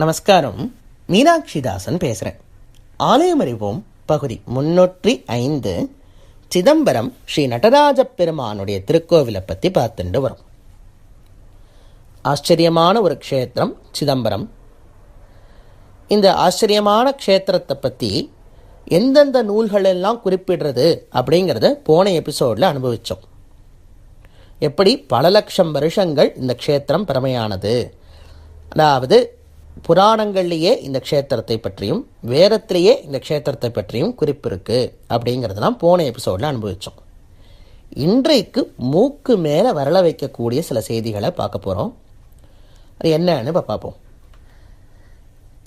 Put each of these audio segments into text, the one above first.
நமஸ்காரம். மீனாட்சி தாசன் பேசுகிறேன் ஆலயம் அறிவோம் பகுதி முன்னூற்றி ஐந்து. சிதம்பரம் ஸ்ரீ நடராஜ பெருமானுடைய திருக்கோவிலை பற்றி பார்த்துட்டு வரும். ஆச்சரியமான ஒரு க்ஷேத்திரம் சிதம்பரம். இந்த ஆச்சரியமான க்ஷேத்திரத்தை பற்றி எந்தெந்த நூல்களெல்லாம் குறிப்பிடுறது அப்படிங்கிறத போன எபிசோடில் அனுபவித்தோம் எப்படி பல லட்சம் வருஷங்கள் இந்த க்ஷேத்திரம் பெருமையானது? அதாவது புராணங்கள்லேயே இந்த க்ஷேத்திரத்தை பற்றியும் வேதத்திலேயே இந்த க்ஷேத்திரத்தை பற்றியும் குறிப்பு இருக்குது அப்படிங்கிறதெல்லாம் போன எபிசோடில் அனுபவித்தோம் இன்றைக்கு மூக்கு மேலே வரல வைக்கக்கூடிய சில செய்திகளை பார்க்க போகிறோம் அது என்னன்னு இப்போ பார்ப்போம்.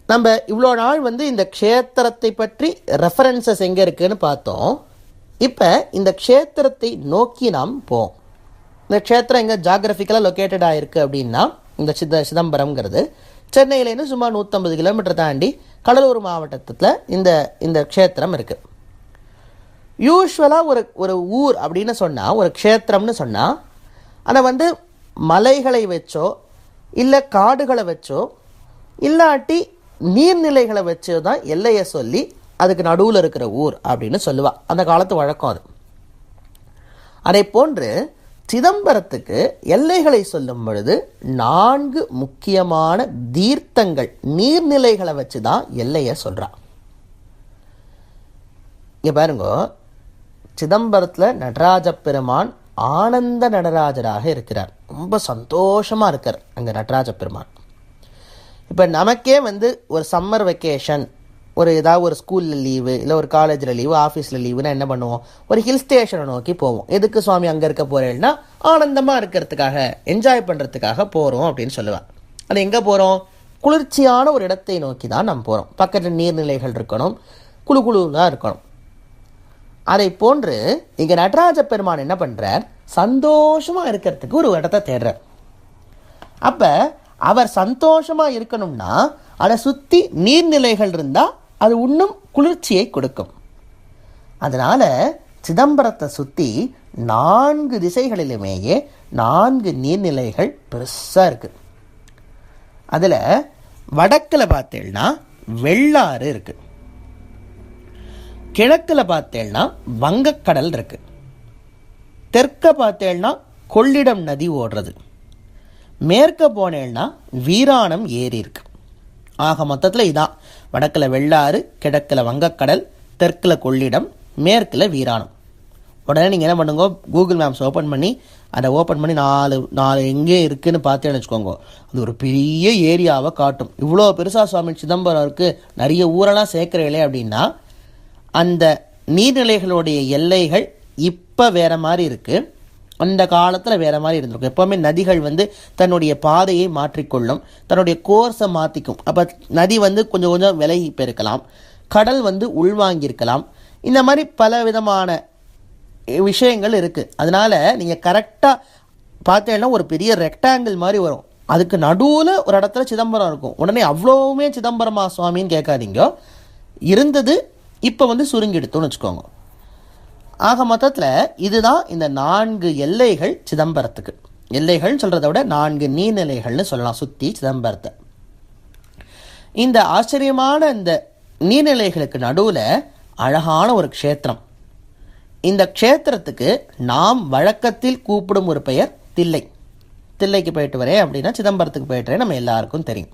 நம்ம இவ்வளோ நாள் வந்து இந்த க்ஷேத்திரத்தை பற்றி ரெஃபரன்சஸ் எங்கே இருக்குதுன்னு பார்த்தோம். இப்போ இந்த க்ஷேத்திரத்தை நோக்கி நாம் போவோம். இந்த க்ஷேத்திரம் எங்கே ஜாகிரபிக்கலாக லொக்கேட்டடாக இருக்குது அப்படின்னா இந்த சித சிதம்பரம்ங்கிறது சென்னையிலேருந்து சுமார் நூற்றம்பது கிலோமீட்டர் தாண்டி கடலூர் மாவட்டத்தில் இந்த இந்த க்ஷேத்திரம் இருக்குது யூஸ்வலாக ஒரு ஒரு ஊர் அப்படின்னு சொன்னால் ஒரு க்ஷேத்திரம்னு சொன்னால் அதை வந்து மலைகளை வச்சோ இல்லை காடுகளை வச்சோ இல்லாட்டி நீர்நிலைகளை வச்சோ தான் எல்லையை சொல்லி அதுக்கு நடுவில் இருக்கிற ஊர் அப்படின்னு சொல்லுவா. அந்த காலத்து வழக்கம் அது. அதே போன்று சிதம்பரத்துக்கு எல்லைகளை சொல்லும் பொழுது நான்கு முக்கியமான தீர்த்தங்கள் நீர்நிலைகளை வச்சு தான் எல்லையை சொல்கிறான் இங்கே பாருங்க சிதம்பரத்தில் நடராஜ பெருமான் ஆனந்த நடராஜராக இருக்கிறார். ரொம்ப சந்தோஷமாக இருக்கார் அங்கே நடராஜ பெருமான். இப்போ நமக்கே வந்து ஒரு சம்மர் வெக்கேஷன் ஒரு ஏதாவது ஒரு ஸ்கூலில் லீவு இல்லை ஒரு காலேஜில் லீவு ஆஃபீஸில் லீவுனா என்ன பண்ணுவோம்? ஒரு ஹில் ஸ்டேஷனை நோக்கி போவோம். எதுக்கு சுவாமி அங்கே இருக்க போகிறேன்னா ஆனந்தமாக இருக்கிறதுக்காக என்ஜாய் பண்ணுறதுக்காக போகிறோம் அப்படின்னு சொல்லுவேன் அது எங்கே போகிறோம் குளிர்ச்சியான ஒரு இடத்தை நோக்கி தான் நம்ம போகிறோம் பக்கத்தில் நீர்நிலைகள் இருக்கணும் குழு குழுலாம் இருக்கணும். அதை போன்று இங்கே நடராஜ பெருமான் என்ன பண்ணுறார் சந்தோஷமாக இருக்கிறதுக்கு ஒரு இடத்த தேடுறார். அப்போ அவர் சந்தோஷமாக இருக்கணும்னா அதை சுற்றி நீர்நிலைகள் இருந்தால் அது இன்னும் குளிர்ச்சியை கொடுக்கும். அதனால் சிதம்பரத்தை சுற்றி நான்கு திசைகளிலுமேயே நான்கு நீர்நிலைகள் பெருசாக இருக்குது அதில் வடக்கில் பார்த்தேன்னா வெள்ளாறு இருக்குது கிழக்கில் பார்த்தேன்னா வங்கக்கடல் இருக்குது தெற்க பார்த்தேன்னா கொள்ளிடம் நதி ஓடுறது. மேற்க போனேன்னா வீராணம் ஏரி இருக்கு. ஆக மொத்தத்தில் இதான். வடக்கில் வெள்ளாறு கிழக்கில் வங்கக்கடல் தெற்கில் கொள்ளிடம் மேற்கில் வீராணம். உடனே நீங்கள் என்ன பண்ணுங்க கூகுள் மேப்ஸ் ஓப்பன் பண்ணி அதை ஓப்பன் பண்ணி நாலு நாலு எங்கே இருக்குதுன்னு பார்த்தேன்னு வச்சுக்கோங்க. அது ஒரு பெரிய ஏரியாவை காட்டும். இவ்வளோ பெருசா சுவாமி சிதம்பரம் இருக்கு நிறைய ஊரெல்லாம் சேர்க்குறீங்களே அப்படின்னா அந்த நீர்நிலைகளுடைய எல்லைகள் இப்போ வேறு மாதிரி இருக்குது அந்த காலத்தில் வேறு மாதிரி இருந்திருக்கும். எப்போவுமே நதிகள் வந்து தன்னுடைய பாதையை மாற்றிக்கொள்ளும் தன்னுடைய கோர்ஸை மாற்றிக்கும் அப்போ நதி வந்து கொஞ்சம் கொஞ்சம் விலகி போயிருக்கலாம் கடல் வந்து உள்வாங்கியிருக்கலாம். இந்த மாதிரி பல விதமான விஷயங்கள் இருக்குது அதனால் நீங்கள் கரெக்டாக பார்த்தீங்கன்னா ஒரு பெரிய ரெக்டாங்கிள் மாதிரி வரும். அதுக்கு நடுவில் ஒரு இடத்துல சிதம்பரம் இருக்கும். உடனே அவ்வளோவுமே சிதம்பரமா சுவாமின்னு கேட்காதீங்க. இருந்தது இப்போ வந்து சுருங்கிடுத்துன்னு வச்சுக்கோங்க. ஆக மொத்தத்தில் இதுதான் இந்த நான்கு எல்லைகள் சிதம்பரத்துக்கு. எல்லைகள்னு சொல்கிறத விட நான்கு நீர்நிலைகள்னு சொல்லலாம் சுற்றி சிதம்பரத்தை. இந்த ஆச்சரியமான இந்த நீர்நிலைகளுக்கு நடுவில் அழகான ஒரு க்ஷேத்திரம். இந்த க்ஷேத்திரத்துக்கு நாம் வழக்கத்தில் கூப்பிடும் ஒரு பெயர் தில்லை. தில்லைக்கு போயிட்டு வரேன் அப்படின்னா சிதம்பரத்துக்கு போயிட்டு வரேன் நம்ம எல்லாருக்கும் தெரியும்.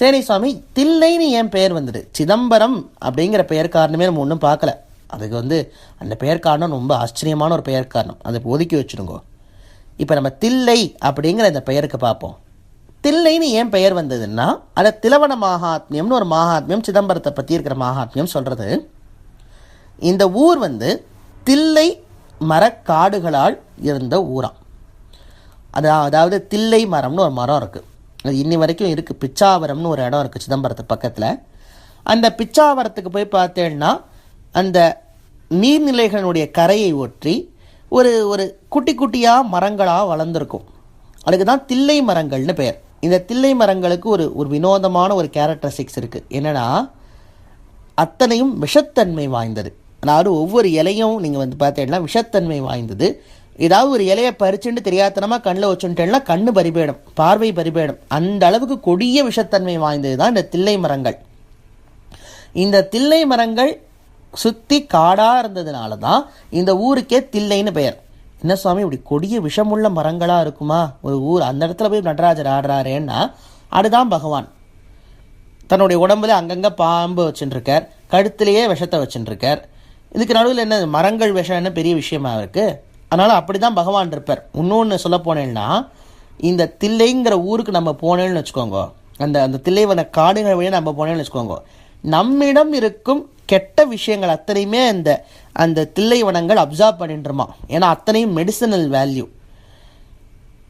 சரி சுவாமி தில்லைன்னு ஏன் பெயர் வந்தது? சிதம்பரம் அப்படிங்கிற பெயர் காரணமே நம்ம ஒன்றும் பார்க்கல. அதுக்கு வந்து அந்த பெயர் காரணம் ரொம்ப ஆச்சரியமான ஒரு பெயர் காரணம் அதை ஒதுக்கி வச்சுருங்கோ இப்போ நம்ம தில்லை அப்படிங்கிற இந்த பெயருக்கு பார்ப்போம். தில்லைன்னு ஏன் பெயர் வந்ததுன்னா அதை திலவன மகாத்மியம்னு ஒரு மகாத்மியம் சிதம்பரத்தை பற்றி இருக்கிற மகாத்மியம் சொல்கிறது இந்த ஊர் வந்து தில்லை மரக்காடுகளால் இருந்த ஊராம். அது அதாவது தில்லை மரம்னு ஒரு மரம் இருக்குது அது இன்னி வரைக்கும் இருக்குது பிச்சாவரம்னு ஒரு இடம் இருக்குது சிதம்பரத்து பக்கத்தில். அந்த பிச்சாவரத்துக்கு போய் பார்த்தேன்னா அந்த நீர்நிலைகளினுடைய கரையை ஒற்றி ஒரு ஒரு குட்டி குட்டியாக மரங்களாக வளர்ந்துருக்கும். அதுக்கு தான் தில்லை மரங்கள்னு பெயர். இந்த தில்லை மரங்களுக்கு ஒரு ஒரு வினோதமான ஒரு கேரக்டரிஸ்டிக்ஸ் இருக்குது என்னென்னா அத்தனையும் விஷத்தன்மை வாய்ந்தது. அதாவது ஒவ்வொரு இலையும் நீங்கள் வந்து பார்த்தீங்கன்னா விஷத்தன்மை வாய்ந்தது. ஏதாவது ஒரு இலையை பறிச்சுட்டு தெரியாதனமாக கண்ணில் வச்சுட்டேன்னா கண்ணு பரிபேடும் பார்வை பரிபேடும். அந்த அளவுக்கு கொடிய விஷத்தன்மை வாய்ந்தது தான் இந்த தில்லை மரங்கள். இந்த தில்லை மரங்கள் சுற்றி காடாக இருந்ததுனால தான் இந்த ஊருக்கே தில்லைன்னு பெயர். என்ன சுவாமி இப்படி கொடிய விஷமுள்ள மரங்களாக இருக்குமா? ஒரு ஊர் அந்த இடத்துல போய் நடராஜர் ஆடுறாரேன்னா அதுதான் பகவான். தன்னுடைய உடம்புல அங்கங்கே பாம்பு வச்சுட்டுருக்கார் கழுத்திலேயே விஷத்தை வச்சுட்டுருக்கார் இதுக்கு நடுவில் என்ன மரங்கள் விஷம் என்ன பெரிய விஷயமா இருக்குது அதனால் அப்படி தான் பகவான் இருப்பார். இன்னொன்று சொல்ல போனேன்னா இந்த தில்லைங்கிற ஊருக்கு நம்ம போனேன்னு வச்சுக்கோங்க. அந்த அந்த தில்லைவன காடுகள் வழியாக நம்ம போனேன்னு வச்சுக்கோங்க. நம்மிடம் இருக்கும் கெட்ட விஷயங்கள் அத்தனையுமே அந்த அந்த தில்லைவனங்கள் அப்சர்வ் பண்ணிட்டுருமா ஏன்னா அத்தனையும் மெடிசனல் வேல்யூ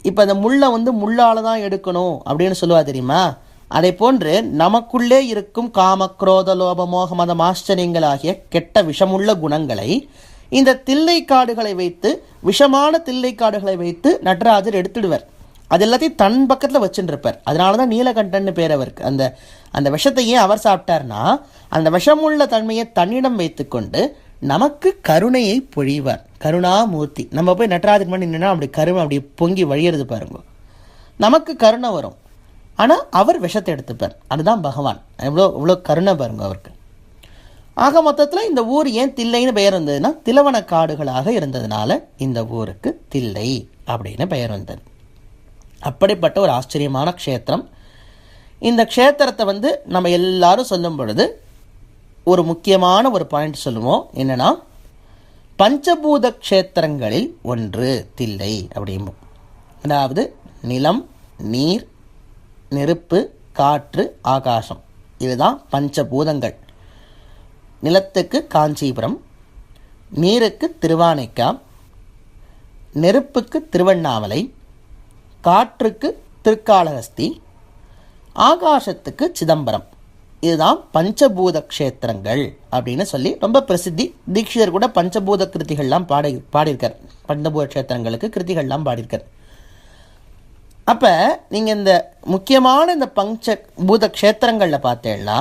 இப்போ அந்த முள்ளை வந்து முள்ளால் தான் எடுக்கணும் அப்படின்னு சொல்லுவா தெரியுமா? அதை போன்று நமக்குள்ளே இருக்கும் காம குரோத லோப மோக மதம் ஆச்சரியங்கள் ஆகிய கெட்ட விஷமுள்ள குணங்களை இந்த தில்லை காடுகளை வைத்து விஷமான தில்லை காடுகளை வைத்து நடராஜர் எடுத்துடுவர். அது எல்லாத்தையும் தன் பக்கத்தில் வச்சுருப்பார். அதனால தான் நீலகண்டன்னு பேர் அவருக்கு. அந்த அந்த விஷத்தை ஏன் அவர் சாப்பிட்டார்னா அந்த விஷமுள்ள தன்மையை தன்னிடம் வைத்துக்கொண்டு நமக்கு கருணையை பொழிவார். கருணாமூர்த்தி. நம்ம போய் நடராஜர் பண்ணி நின்னா அப்படி கருமை அப்படி பொங்கி வழியிறது பாருங்க. நமக்கு கருணை வரும். ஆனால் அவர் விஷத்தை எடுத்துப்பார். அதுதான் பகவான். எவ்வளோ இவ்வளோ கருணை பாருங்க அவருக்கு. ஆக மொத்தத்தில் இந்த ஊர் ஏன் தில்லைன்னு பெயர் வந்ததுன்னா திலவன காடுகளாக இருந்ததுனால இந்த ஊருக்கு தில்லை அப்படின்னு பெயர் வந்தது. அப்படிப்பட்ட ஒரு ஆச்சரியமான க்ஷேத்திரம். இந்த க்ஷேத்திரத்தை வந்து நம்ம எல்லாரும் சொல்லும் பொழுது ஒரு முக்கியமான ஒரு பாயிண்ட் சொல்லுவோம். என்னன்னா பஞ்சபூத க்ஷேத்திரங்களில் ஒன்று தில்லை அப்படிம்போம். அதாவது நிலம் நீர் நெருப்பு காற்று ஆகாசம். இதுதான் பஞ்சபூதங்கள். நிலத்துக்கு காஞ்சிபுரம் நீருக்கு திருவானைக்கா நெருப்புக்கு திருவண்ணாமலை காற்றுக்கு திருக்காளஹஸ்தி ஆகாசத்துக்கு சிதம்பரம். இதுதான் பஞ்சபூத க்ஷேத்திரங்கள் அப்படின்னு சொல்லி ரொம்ப பிரசித்தி தீட்சிதர் கூட பஞ்சபூத கிருதிகள்லாம் பாடி பாடியிருக்கார். பஞ்சபூத க்ஷேத்திரங்களுக்கு கிருதிகள்லாம் பாடியிருக்கார். அப்போ நீங்கள் இந்த முக்கியமான இந்த பஞ்ச பூத க்ஷேத்திரங்களில் பார்த்தேன்னா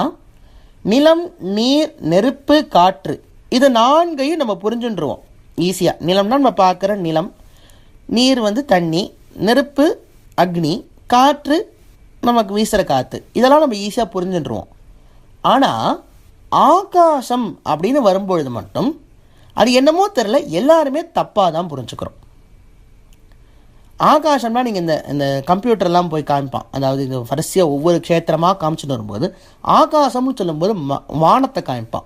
நிலம் நீர் நெருப்பு காற்று இது நான்கையும் நம்ம புரிஞ்சுன்றுவோம். ஈஸியாக நிலம்னா நம்ம பார்க்குற நிலம் நீர் வந்து தண்ணி நெருப்பு அக்னி காற்று நமக்கு வீசுகிற காற்று இதெல்லாம் நம்ம ஈஸியாக புரிஞ்சுட்டுருவோம் ஆனால் ஆகாசம் அப்படின்னு வரும்பொழுது மட்டும் அது என்னமோ தெரில எல்லாருமே தப்பாக தான் புரிஞ்சுக்கிறோம். ஆகாசம்னா நீங்கள் இந்த இந்த கம்ப்யூட்டர்லாம் போய் காமிப்பான். அதாவது இந்த வரிசையாக ஒவ்வொரு க்ஷேத்திரமாக காமிச்சுட்டு வரும்போது ஆகாசம்னு சொல்லும்போது ம- வானத்தை காமிப்பான்.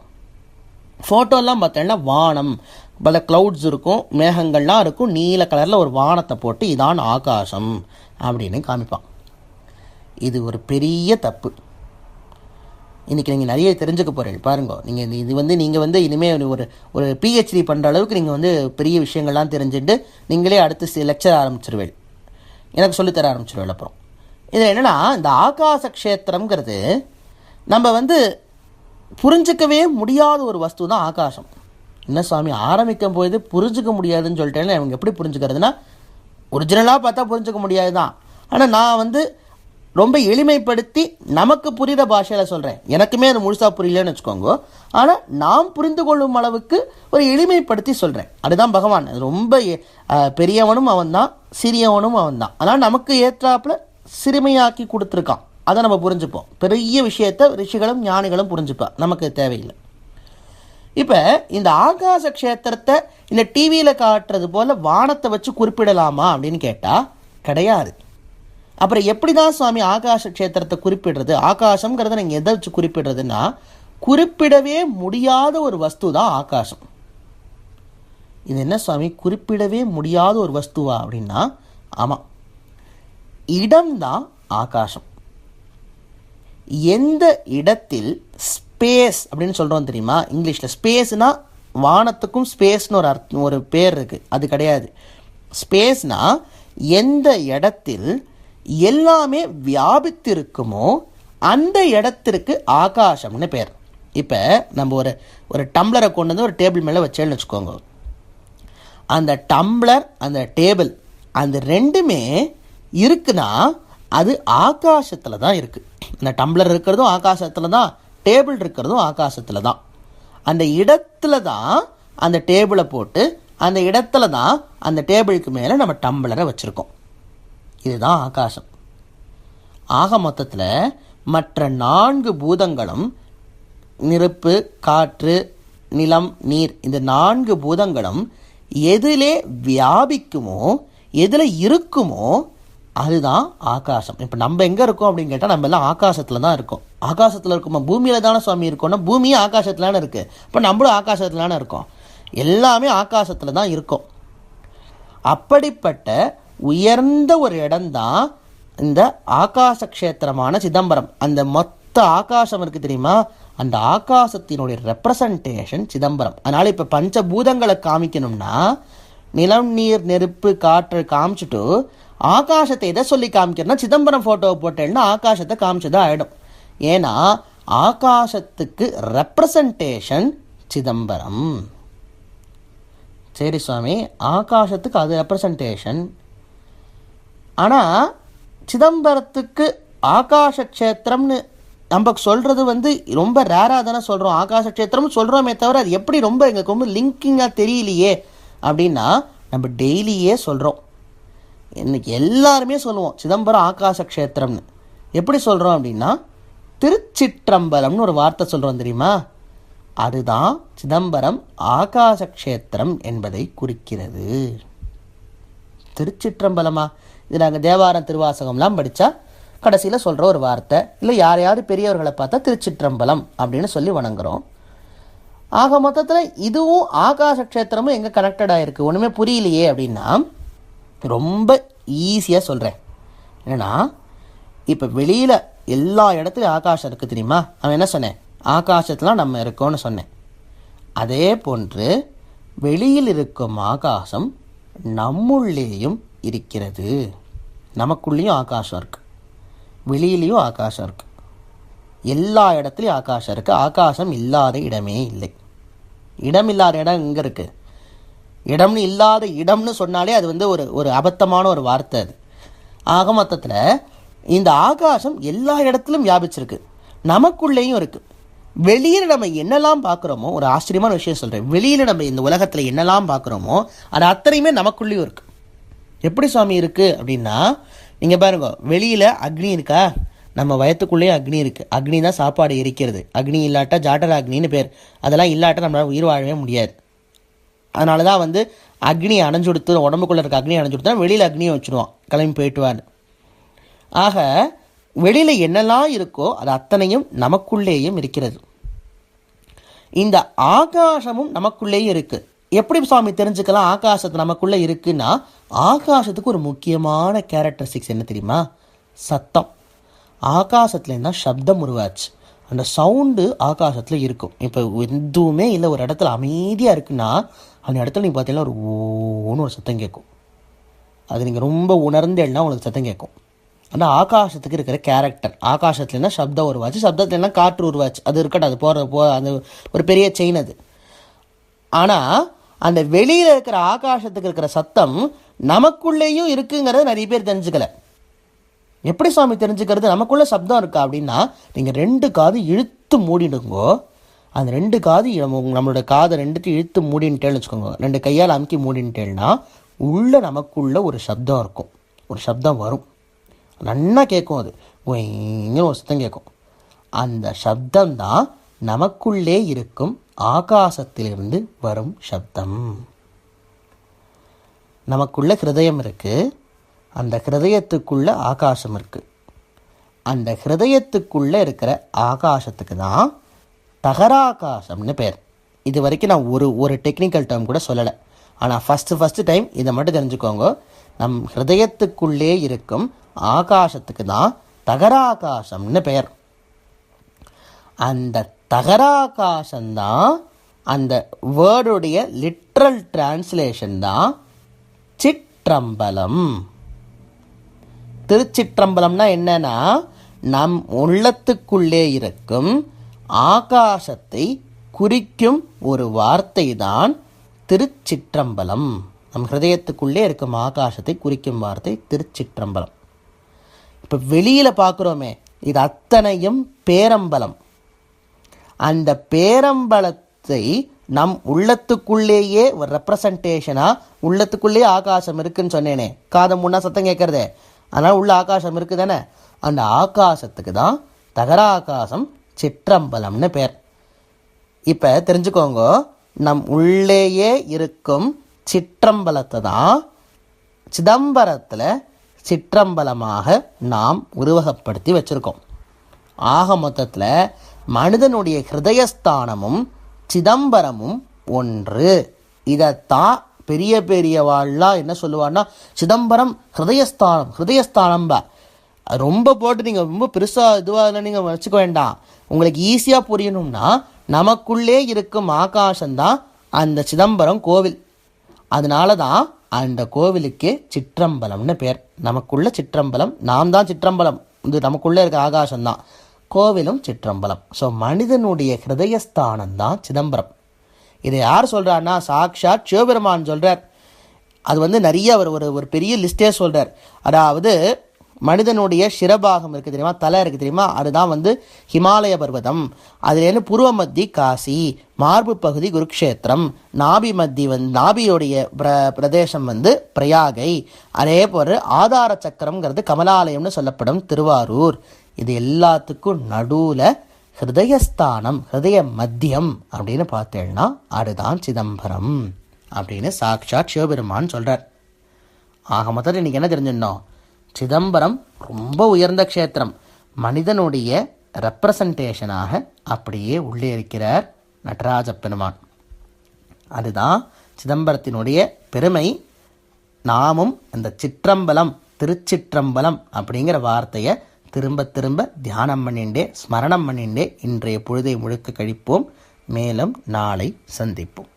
ஃபோட்டோலாம் பார்த்தீங்கன்னா வானம் பல க்ளவுட்ஸ் இருக்கும் மேகங்கள்லாம் இருக்கும் நீல கலரில் ஒரு வானத்தை போட்டு இதான் ஆகாசம் அப்படின்னு காமிப்பான். இது ஒரு பெரிய தப்பு. இன்றைக்கி நீங்கள் நிறைய தெரிஞ்சுக்க போகிறீங்க பாருங்க நீங்கள் இது வந்து நீங்கள் வந்து இனிமேல் ஒரு ஒரு பிஹெச்டி பண்ணுற அளவுக்கு நீங்கள் வந்து பெரிய விஷயங்கள்லாம் தெரிஞ்சுட்டு நீங்களே அடுத்து லெக்சர் ஆரம்பிச்சிருவேள். எனக்கு சொல்லித்தர ஆரம்பிச்சிருவேள் அப்புறம். இதில் என்னென்னா இந்த ஆகாச க்ஷேத்திரங்கிறது நம்ம வந்து புரிஞ்சிக்கவே முடியாத ஒரு வஸ்து தான் ஆகாசம். என்ன சுவாமி ஆரம்பிக்கும் போது புரிஞ்சுக்க முடியாதுன்னு சொல்லிட்டேன்னா அவங்க எப்படி புரிஞ்சுக்கிறதுனா ஒரிஜினலாக பார்த்தா புரிஞ்சுக்க முடியாது தான் ஆனால் நான் வந்து ரொம்ப எளிமைப்படுத்தி நமக்கு புரிகிற பாஷையில் சொல்கிறேன் எனக்குமே அது முழுசாக புரியலன்னு வச்சுக்கோங்க. ஆனால் நாம் புரிந்து கொள்ளும் அளவுக்கு ஒரு எளிமைப்படுத்தி சொல்கிறேன் அதுதான் பகவான். அது ரொம்ப பெரியவனும் பெரியவனும் அவன்தான் சிறியவனும் அவன்தான். ஆனால் நமக்கு ஏற்றாப்புல சிறுமையாக்கி கொடுத்துருக்கான். அதை நம்ம புரிஞ்சுப்போம். பெரிய விஷயத்தை ரிஷிகளும் ஞானிகளும் புரிஞ்சுப்பா. நமக்கு தேவையில்லை. இப்போ இந்த ஆகாச க்ஷேத்திரத்தை இந்த டிவியில் காட்டுறது போல் வானத்தை வச்சு குறிப்பிடலாமா அப்படின்னு கேட்டால் கிடையாது. அப்புறம் எப்படி தான் சுவாமி ஆகாச க்ஷேத்திரத்தை குறிப்பிடுறது? ஆகாசம்ங்கிறத நீங்கள் எதை வச்சு குறிப்பிடுறதுன்னா குறிப்பிடவே முடியாத ஒரு வஸ்து தான் ஆகாசம். இது என்ன சுவாமி? குறிப்பிடவே முடியாத ஒரு வஸ்துவா அப்படின்னா ஆமாம் இடம்தான் ஆகாசம். எந்த இடத்தில் ஸ்பேஸ் அப்படின்னு சொல்கிறோம் தெரியுமா? இங்கிலீஷில் ஸ்பேஸ்னா வானத்துக்கும் ஸ்பேஸ்னு ஒரு அர்த்தம் ஒரு பேர் இருக்குது அது கிடையாது. ஸ்பேஸ்னால் எந்த இடத்தில் எல்லாமே வியாபித்திருக்குமோ அந்த இடத்திற்கு ஆகாசம்னு பேர். இப்போ நம்ம ஒரு ஒரு டம்ளரை கொண்டு வந்து ஒரு டேபிள் மேலே வச்சேன்னு வச்சுக்கோங்க. அந்த டம்ளர் அந்த டேபிள் அந்த ரெண்டுமே இருக்குன்னா அது ஆகாசத்தில் தான் இருக்குது அந்த டம்ளர் இருக்கிறதும் ஆகாசத்தில் தான். டேபிள் இருக்கிறதும் ஆகாசத்தில் தான். அந்த இடத்துல தான் அந்த டேபிளை போட்டு அந்த இடத்துல தான் அந்த டேபிளுக்கு மேலே நம்ம டம்ளரை வச்சுருக்கோம். இதுதான் ஆகாசம். ஆக மொத்தத்தில் மற்ற நான்கு பூதங்களும் நெருப்பு காற்று நிலம் நீர் இந்த நான்கு பூதங்களும் எதிலே வியாபிக்குமோ எதில் இருக்குமோ அதுதான் ஆகாசம். இப்போ நம்ம எங்கே இருக்கோம் அப்படின்னு கேட்டால் நம்ம எல்லாம் ஆகாசத்தில் தான் இருக்கோம். ஆகாசத்தில் இருக்கோமா பூமியில் தானே சுவாமி இருக்கோம்னா பூமியும் ஆகாசத்தில் இருக்குது இப்போ நம்மளும் ஆகாசத்தில் இருக்கோம். எல்லாமே ஆகாசத்தில் தான் இருக்கும். அப்படிப்பட்ட உயர்ந்த ஒரு இடம்தான் இந்த ஆகாச க்ஷேத்திரமான சிதம்பரம். அந்த மொத்த ஆகாசம் இருக்குது தெரியுமா? அந்த ஆகாசத்தினுடைய ரெப்ரசன்டேஷன் சிதம்பரம். அதனால் இப்போ பஞ்சபூதங்களை காமிக்கணும்னா நிலம் நீர் நெருப்பு காற்று காமிச்சிட்டு ஆகாசத்தை எதை சொல்லி காமிக்கிறேன்னா சிதம்பரம் ஃபோட்டோவை போட்டேன்னா ஆகாசத்தை காமிச்சதாக ஆகிடும் ஏன்னா ஆகாசத்துக்கு ரெப்ரசன்டேஷன் சிதம்பரம். சரி சுவாமி ஆகாசத்துக்கு அது ரெப்ரசன்டேஷன் ஆனால் சிதம்பரத்துக்கு ஆகாஷ க்ஷேத்திரம்னு நம்ம சொல்கிறது வந்து ரொம்ப ரேராக தானே சொல்கிறோம் ஆகாஷ க்ஷேத்திரம்னு சொல்கிறோமே தவிர அது எப்படி ரொம்ப எங்களுக்கு ரொம்ப லிங்கிங்காக தெரியலையே அப்படின்னா நம்ம டெய்லியே சொல்கிறோம் இன்னைக்கு எல்லாருமே சொல்லுவோம் சிதம்பரம் ஆகாச க்ஷேத்திரம்னு எப்படி சொல்கிறோம் அப்படின்னா திருச்சிற்றம்பலம்னு ஒரு வார்த்தை சொல்கிறோம் தெரியுமா? அதுதான் சிதம்பரம் ஆகாச க்ஷேத்திரம் என்பதை குறிக்கிறது. திருச்சிற்றம்பலமா? இது நாங்கள் தேவாரம் திருவாசகம்லாம் படித்தா கடைசியில் சொல்கிற ஒரு வார்த்தை. இல்லை யாரையாவது பெரியவர்களை பார்த்தா திருச்சிற்றம்பலம் அப்படின்னு சொல்லி வணங்குறோம். ஆக மொத்தத்தில் இதுவும் ஆகாச க்ஷேத்திரமும் எங்கே கனெக்டடாக இருக்குது ஒன்றுமே புரியலையே அப்படின்னா ரொம்ப ஈஸியாக சொல்கிறேன் என்னென்னா இப்போ வெளியில் எல்லா இடத்துலையும் ஆகாசம் இருக்குது தெரியுமா? அவன் என்ன சொன்னேன்? ஆகாசத்தில் நம்ம இருக்கோம்னு சொன்னேன். அதே போன்று வெளியில் இருக்கும் ஆகாசம் நம்முள்ளேயும் இருக்கிறது. நமக்குள்ளேயும் ஆகாசம் இருக்குது வெளியிலையும் ஆகாசம் இருக்குது எல்லா இடத்துலையும் ஆகாசம் இருக்குது ஆகாசம் இல்லாத இடமே இல்லை. இடம் இல்லாத இடம் எங்கே இருக்குது இடம்னு இல்லாத இடம்னு சொன்னாலே அது வந்து ஒரு ஒரு அபத்தமான ஒரு வார்த்தை அது. ஆக மொத்தத்தில் இந்த ஆகாசம் எல்லா இடத்துலையும் வியாபிச்சிருக்கு. நமக்குள்ளேயும் இருக்குது வெளியில் நம்ம என்னெல்லாம் பார்க்குறோமோ ஒரு ஆச்சரியமான விஷயம் சொல்கிறேன் வெளியில் நம்ம இந்த உலகத்தில் என்னெல்லாம் பார்க்குறோமோ அது அத்தனையுமே நமக்குள்ளேயும் இருக்குது எப்படி சுவாமி இருக்குது அப்படின்னா நீங்கள் பாருங்க வெளியில் அக்னி இருக்கா? நம்ம வயத்துக்குள்ளேயே அக்னி இருக்குது அக்னி தான் சாப்பாடு எரிக்கிறது. அக்னி இல்லாட்டா ஜாட்டர அக்னின்னு பேர். அதெல்லாம் இல்லாட்டா நம்மளால் உயிர் வாழவே முடியாது. அதனால தான் வந்து அக்னி அணைஞ்சு கொடுத்து உடம்புக்குள்ளே இருக்க அக்னி அணைஞ்சு கொடுத்தா வெளியில் அக்னியை வச்சுருவான். கிளம்பி போயிட்டுவார் ஆக வெளியில் என்னெல்லாம் இருக்கோ அது அத்தனையும் நமக்குள்ளேயும் இருக்கிறது. இந்த ஆகாசமும் நமக்குள்ளேயும் இருக்குது எப்படி சுவாமி தெரிஞ்சுக்கலாம்? ஆகாசத்து நமக்குள்ளே இருக்குன்னா ஆகாசத்துக்கு ஒரு முக்கியமான கேரக்டரிஸ்டிக்ஸ் என்ன தெரியுமா? சத்தம். ஆகாசத்துலேருந்து தான் சப்தம் உருவாச்சு. அந்த சவுண்டு ஆகாசத்தில் இருக்கும். இப்போ எதுவுமே இல்லை ஒரு இடத்துல அமைதியாக இருக்குன்னா அந்த இடத்துல நீங்கள் பார்த்தீங்கன்னா ஒரு ஓன்னு ஒரு சத்தம் கேட்கும் அது நீங்கள் ரொம்ப உணர்ந்தேன்னா உங்களுக்கு சத்தம் கேட்கும் அந்த ஆகாசத்துக்கு இருக்கிற கேரக்டர் ஆகாசத்துலன்னா சப்தம் உருவாச்சு? சப்தத்துலனா காற்று உருவாச்சு? அது இருக்கட்டும் அது போகிற போ அந்த ஒரு பெரிய செயின் அது. ஆனால் அந்த வெளியில் இருக்கிற ஆகாசத்துக்கு இருக்கிற சத்தம் நமக்குள்ளேயும் இருக்குங்கிறத நிறைய பேர் தெரிஞ்சுக்கலை. எப்படி சுவாமி தெரிஞ்சுக்கிறது? நமக்குள்ளே சப்தம் இருக்கா அப்படின்னா நீங்கள் ரெண்டு காது இழுத்து மூடிடுங்கோ. அந்த ரெண்டு காது நம்ம- நம்மளோட காதை ரெண்டுத்தையும் இழுத்து மூடின்ட்டேன்னு வச்சுக்கோங்க. ரெண்டு கையால் அமுக்கி மூடின்ட்டேன்னா உள்ள நமக்குள்ள ஒரு சப்தம் இருக்கும். ஒரு சப்தம் வரும். நன்னா கேட்கும் அது. ஒய்ங்கன்னு ஒரு சத்தம் கேட்கும் அந்த சப்தம் தான் நமக்குள்ளே இருக்கும் ஆகாசத்திலிருந்து வரும் சப்தம். நமக்குள்ள ஹிருதயம் இருக்குது அந்த ஹிருதயத்துக்குள்ள ஆகாசம் இருக்கு. அந்த ஹிருதயத்துக்குள்ள இருக்கிற ஆகாசத்துக்கு தான் தகராகாசம்னு பேர். இது வரைக்கும் நான் ஒரு ஒரு டெக்னிக்கல் டேர்ம் கூட சொல்லலை. ஆனால் ஃபஸ்ட்டு ஃபஸ்ட்டு டைம் இதை மட்டும் தெரிஞ்சுக்கோங்க. நம் ஹிருதயத்துக்குள்ளே இருக்கும் ஆகாசத்துக்கு தான் தகராகாசம்னு பெயர் அந்த தகராகாசம்தான் அந்த வேர்டுடைய லிட்ரல் டிரான்ஸ்லேஷன் தான் சிற்றம்பலம். திருச்சிற்றம்பலம்னா என்னன்னா நம் உள்ளத்துக்குள்ளே இருக்கும் ஆகாசத்தை குறிக்கும் ஒரு வார்த்தை தான் திருச்சிற்றம்பலம். நம் ஹிருதயத்துக்குள்ளே இருக்கும் ஆகாசத்தை குறிக்கும் வார்த்தை திருச்சிற்றம்பலம். இப்போ வெளியில் பார்க்குறோமே இது அத்தனையும் பேரம்பலம். அந்த பேரம்பலத்தை நம் உள்ளத்துக்குள்ளேயே ஒரு ரெப்ரசன்டேஷனாக உள்ளத்துக்குள்ளேயே ஆகாசம் இருக்குன்னு சொன்னேனே. காதம் முன்னா சத்தம் கேட்கறதே. அதனால் உள்ள ஆகாசம் இருக்குது தானே அந்த ஆகாசத்துக்கு தான் தகராகாசம் சிற்றம்பலம்னு பேர். இப்போ தெரிஞ்சுக்கோங்க நம் உள்ளேயே இருக்கும் சிற்றம்பலத்தை தான் சிதம்பரத்தில் சிற்றம்பலமாக நாம் உருவகப்படுத்தி வச்சுருக்கோம். ஆக மொத்தத்தில் மனிதனுடைய ஹிருதயஸ்தானமும் சிதம்பரமும் ஒன்று. இதைத்தான் பெரிய பெரியவாள்லாம் என்ன சொல்லுவான்னா சிதம்பரம் ஹிருதயஸ்தானம் ஹிருதயஸ்தானம்பா ரொம்ப போட்டு நீங்கள் ரொம்ப பெருசாக இதுவாக நீங்கள் வச்சுக்க வேண்டாம். உங்களுக்கு ஈஸியாக புரியணும்னா நமக்குள்ளே இருக்கும் ஆகாசந்தான் அந்த சிதம்பரம் கோவில். அதனால தான் அந்த கோவிலுக்கே சிற்றம்பலம்னு பேர். நமக்குள்ள சிற்றம்பலம் நாம் தான் சிற்றம்பலம். இது நமக்குள்ளே இருக்க ஆகாசம்தான். கோவிலும் சிற்றம்பலம். ஸோ மனிதனுடைய ஹிருதயஸ்தானம் தான் சிதம்பரம். இதை யார் சொல்கிறான்னா சாக்ஷாத் சிவபெருமான் சொல்கிறார் அது வந்து நிறைய அவர் ஒரு ஒரு பெரிய லிஸ்ட்டே சொல்கிறார் அதாவது மனிதனுடைய சிரபாகம் இருக்குது தெரியுமா? தலை இருக்குது தெரியுமா? அதுதான் வந்து ஹிமாலய பர்வதம். அதுலேருந்து பூர்வ மத்தி காசி மார்பு பகுதி குருக்ஷேத்திரம். நாபி மத்தி வந்து நாபியுடைய பிர பிரதேசம் வந்து பிரயாகை. அதே போல் ஆதார சக்கரம்ங்கிறது கமலாலயம்னு சொல்லப்படும் திருவாரூர். இது எல்லாத்துக்கும் நடுவில் ஹிருதயஸ்தானம் ஹிருதய மத்தியம் அப்படின்னு பார்த்தேன்னா அதுதான் சிதம்பரம் அப்படின்னு சாக்ஷாத் சிவபெருமான் சொல்கிறார் ஆக மொத்தத்தில் இன்றைக்கி என்ன தெரிஞ்சிடணும்? சிதம்பரம் ரொம்ப உயர்ந்த க்ஷேத்திரம். மனிதனுடைய ரெப்ரசன்டேஷனாக அப்படியே உள்ளே இருக்கிறார் நடராஜ பெருமான். அதுதான் சிதம்பரத்தினுடைய பெருமை. நாமும் அந்த சிற்றம்பலம் திருச்சிற்றம்பலம் அப்படிங்கிற வார்த்தையை திரும்ப திரும்ப தியானம் பண்ணிண்டே ஸ்மரணம் பண்ணிண்டே இன்றைய பொழுதை முழுக்க கழிப்போம். மேலும் நாளை சந்திப்போம்.